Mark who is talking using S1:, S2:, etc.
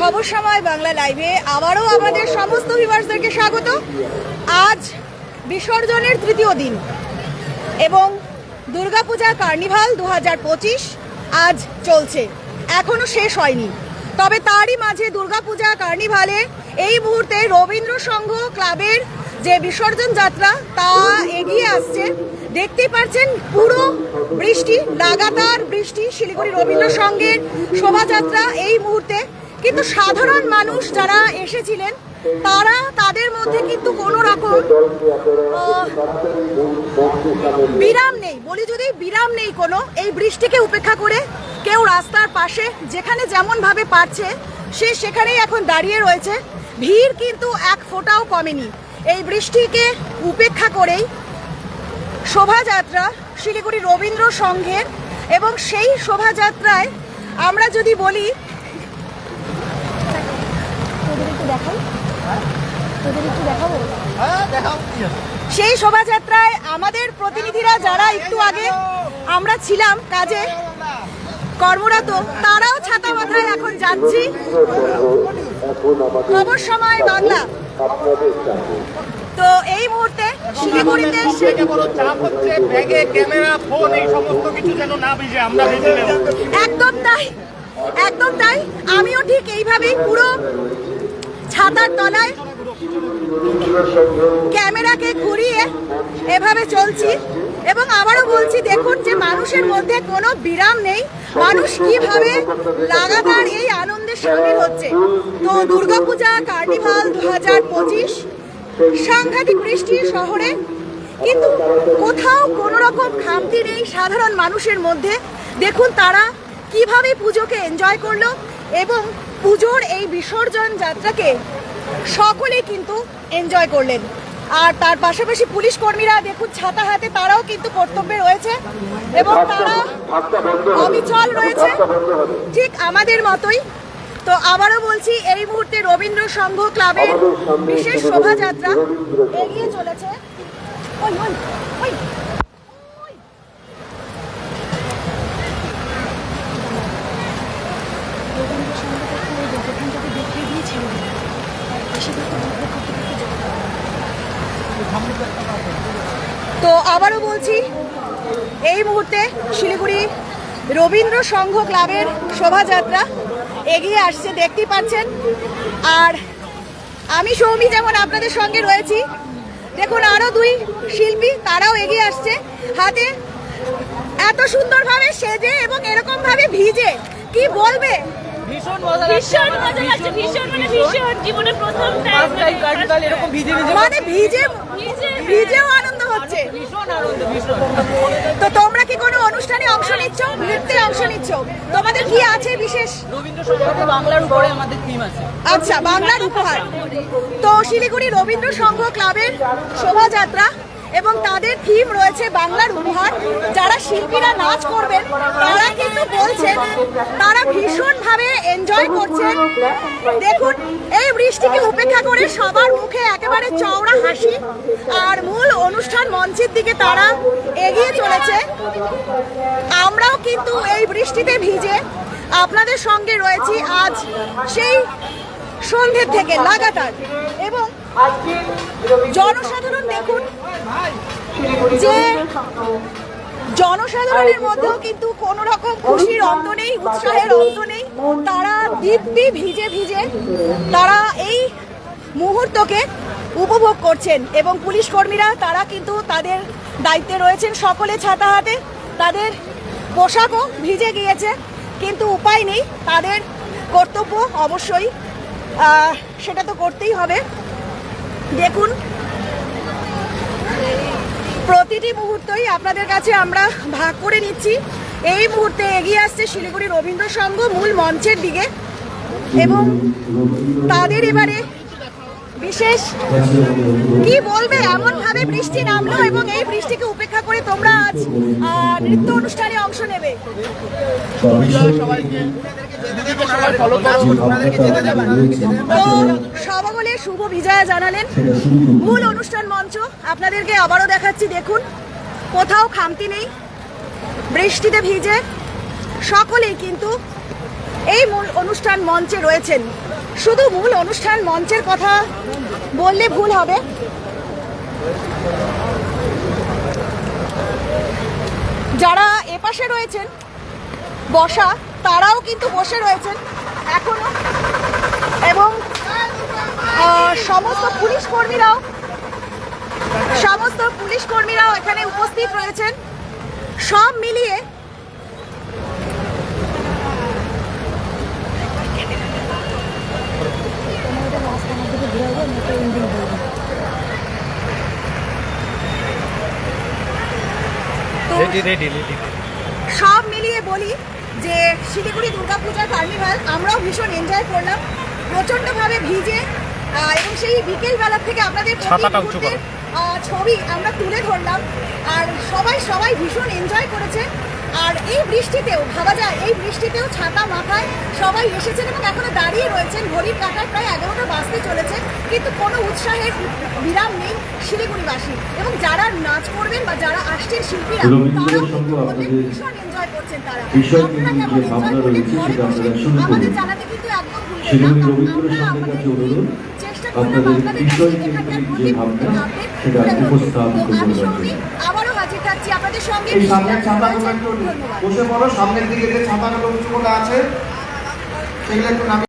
S1: খবর সময় বাংলা লাইভে আবারও আমাদের সমস্ত ভিভার্সদেরকে স্বাগত। আজ বিসর্জনের তৃতীয় দিন এবং দুর্গাপূজা কার্নিভাল দু হাজার পঁচিশ আজ চলছে। এখনও শেষ হয়নি। তবে তারই মাঝে দুর্গাপূজা কার্নিভালে এই মুহূর্তে রবীন্দ্র সংঘ ক্লাবের যে বিসর্জন যাত্রা, তা এগিয়ে আসছে। দেখতেই পাচ্ছেন পুরো বৃষ্টি, লাগাতার বৃষ্টি শিলিগুড়ি রবীন্দ্র সংঘের শোভাযাত্রা এই মুহূর্তে। কিন্তু সাধারণ মানুষ যারা এসেছিলেন, তারা, তাদের মধ্যে কিন্তু কোনো রকম বিরাম নেই। বলি যদি বিরাম নেই কোনো, এই বৃষ্টিকে উপেক্ষা করে কেউ রাস্তার পাশে, যেখানে যেমন ভাবে পারছে, সে সেখানেই এখন দাঁড়িয়ে রয়েছে। ভিড় কিন্তু এক ফোঁটাও কমেনি। এই বৃষ্টিকে উপেক্ষা করেই শোভাযাত্রা শিলিগুড়ি রবীন্দ্র সংঘের এবং সেই শোভাযাত্রায় আমরা যদি বলি সেই শোভাযাত্রায় আমাদের প্রতিনিধিরা যারা একটু আগে আমরা ছিলাম কাজে কর্মরত তারাও ছাতা মাথায় এখন যাচ্ছি। খবর সময় বাংলা। তো এই মুহূর্তে শিলিগুড়িতে
S2: ব্যাগে ক্যামেরা ফোন এই সমস্ত কিছু যেন না ভিজে আমরা ভিজে
S1: একদম তাই একদম তাই। আমিও ঠিক এইভাবেই পুরো ছাতার তলায় ক্যামেরাকে ঘুরিয়ে এভাবে চলছি। এবং আবারও বলছি দেখুন যে মানুষের মধ্যে কোনো বিরাম নেই। মানুষ কীভাবে লাগাতার এই আনন্দে সামিল হচ্ছে। তো দুর্গাপূজা কার্নিভাল দু হাজার পঁচিশ সাংঘাতিক বৃষ্টি শহরে কিন্তু কোথাও কোনো রকম খামতি নেই সাধারণ মানুষের মধ্যে। দেখুন তারা কীভাবে পুজোকে এনজয় করল এবং পুজোর এই বিসর্জন যাত্রাকে সকলে কিন্তু এনজয় করলেন। আর তার পাশাপাশি পুলিশ কর্মীরা দেখুন ছাতা হাতে তারাও কিন্তু কর্তব্যে রয়েছে এবং তারা অবিচল রয়েছে। ঠিক আমাদের মতোই তো আবারও বলছি এই মুহূর্তে রবীন্দ্র সংঘ ক্লাবের বিশেষ শোভাযাত্রা এগিয়ে চলেছে। ওই, ওই, ওই। তো আবারও বলছি এই মুহূর্তে শিলিগুড়ি রবীন্দ্র সংঘ ক্লাবের শোভাযাত্রা এগিয়ে আসছে দেখতেই পাচ্ছেন। আর আমি সৌমি যেমন আপনাদের সঙ্গে রয়েছি দেখুন আরও দুই শিল্পী তারাও এগিয়ে আসছে। হাতে এত সুন্দরভাবে সেজে এবং এরকম ভাবে ভিজে কি বলবে?
S3: মানে
S4: ভিজে
S1: ভিজেও আনন্দ হচ্ছে। তো তোমরা কি কোনো অনুষ্ঠানে অংশ নিচ্ছ? নৃত্যে অংশ নিচ্ছ? তোমাদের কি আছে বিশেষ?
S4: রবীন্দ্র বাংলার উপরে আমাদের থিম আছে।
S1: আচ্ছা বাংলার উপহার। তো শিলিগুড়ি রবীন্দ্র সংঘ ক্লাবের শোভাযাত্রা এবং তাদের থিম রয়েছে বাংলার উপহার। যারা শিল্পীরা নাচ করবেন তারা কিন্তু বলছেন তারা ভীষণভাবে এনজয় করছেন। দেখুন, এই বৃষ্টিকে উপেক্ষা করে সবার মুখে একেবারে চওড়া হাসি। আর মূল অনুষ্ঠান মঞ্চের দিকে তারা এগিয়ে চলেছে। আমরাও কিন্তু এই বৃষ্টিতে ভিজে আপনাদের সঙ্গে রয়েছি আজ সেই সন্ধ্যে থেকে লাগাতার। এবং জনসাধারণ দেখুন যে জনসাধারণের মধ্যেও কিন্তু কোনো রকম খুশির অন্ত নেই উৎসাহের অন্ত নেই। তারা দিব্যি ভিজে ভিজে তারা এই মুহূর্তকে উপভোগ করছেন এবং পুলিশ কর্মীরা তারা কিন্তু তাদের দায়িত্বে রয়েছেন সকলে ছাতা হাতে তাদের পোশাকও ভিজে গিয়েছে কিন্তু উপায় নেই তাদের কর্তব্য অবশ্যই সেটা তো করতেই হবে। দেখুন প্রতিটি মুহূর্তই আপনাদের কাছে আমরা ভাগ করে নিচ্ছি। এই মুহূর্তে এগিয়ে আসছে শিলিগুড়ি রবীন্দ্র সংঘ মূল মঞ্চের দিকে এবং তাদের এবারে বিশেষ কি বলবে? এমন ভাবে বৃষ্টি নামলো এবং এই বৃষ্টিকে উপেক্ষা করে তোমরা আজ নৃত্য অনুষ্ঠানে অংশ নেবে।
S2: সবাইকে সবাই
S1: শুভ বিজয়া জানালেন। মূল অনুষ্ঠান মঞ্চ, আপনাদেরকে আবারও দেখাচ্ছি, দেখুন, কোথাও খামতি নেই, বৃষ্টিতে ভিজে, সকলেই কিন্তু এই মূল অনুষ্ঠান মঞ্চে রয়েছেন। শুধু মূল অনুষ্ঠান মঞ্চের কথা বললে ভুল হবে। যারা এপাশে রয়েছেন, বসা, তারাও কিন্তু বসে রয়েছেন, এখনও। সমস্ত পুলিশ কর্মীরাও সমস্ত পুলিশ কর্মীরাও এখানে উপস্থিত রয়েছেন। সব মিলিয়ে সব মিলিয়ে বলি যে শিলিগুড়ি দুর্গাপূজার কার্নিভাল আমরাও ভীষণ এনজয় করলাম। প্রচণ্ডভাবে ভিজে এবং সেই বিকেলবেলা থেকে আপনাদের ছবি আমরা তুলে ধরলাম। আর সবাই সবাই ভীষণ এনজয় করেছে। আর এই বৃষ্টিতেও ভাবা যায় এই বৃষ্টিতেও ছাতা মাথায় সবাই এসেছেন এবং এখনও দাঁড়িয়ে রয়েছেন। ঘড়ির কাটায় প্রায় এগারোটা বাজতে চলেছে কিন্তু কোনো উৎসাহের বিরাম নেই শিলিগুড়িবাসী। এবং যারা নাচ করবেন বা যারা আসছেন শিল্পীরা ভীষণ এনজয় করছেন তারা। আপনারা কেমন
S5: ভাবনা
S1: করছেন ঘরে বসে? আমাদের। জানাতে কিন্তু একদম ভুলবেন রবীন্দ্রসঙ্গের
S5: কাছে অনুরোধ আপনাদের বিষয়
S1: কেন্দ্রিক
S5: যে ভাবনা সেটা উপস্থাপন করবার জন্য।
S6: এই সামনের ছাতাগুলো একটু বসে পড়ো সামনের দিকে যে ছাতাগুলো উঁচু করে আছে সেগুলো একটু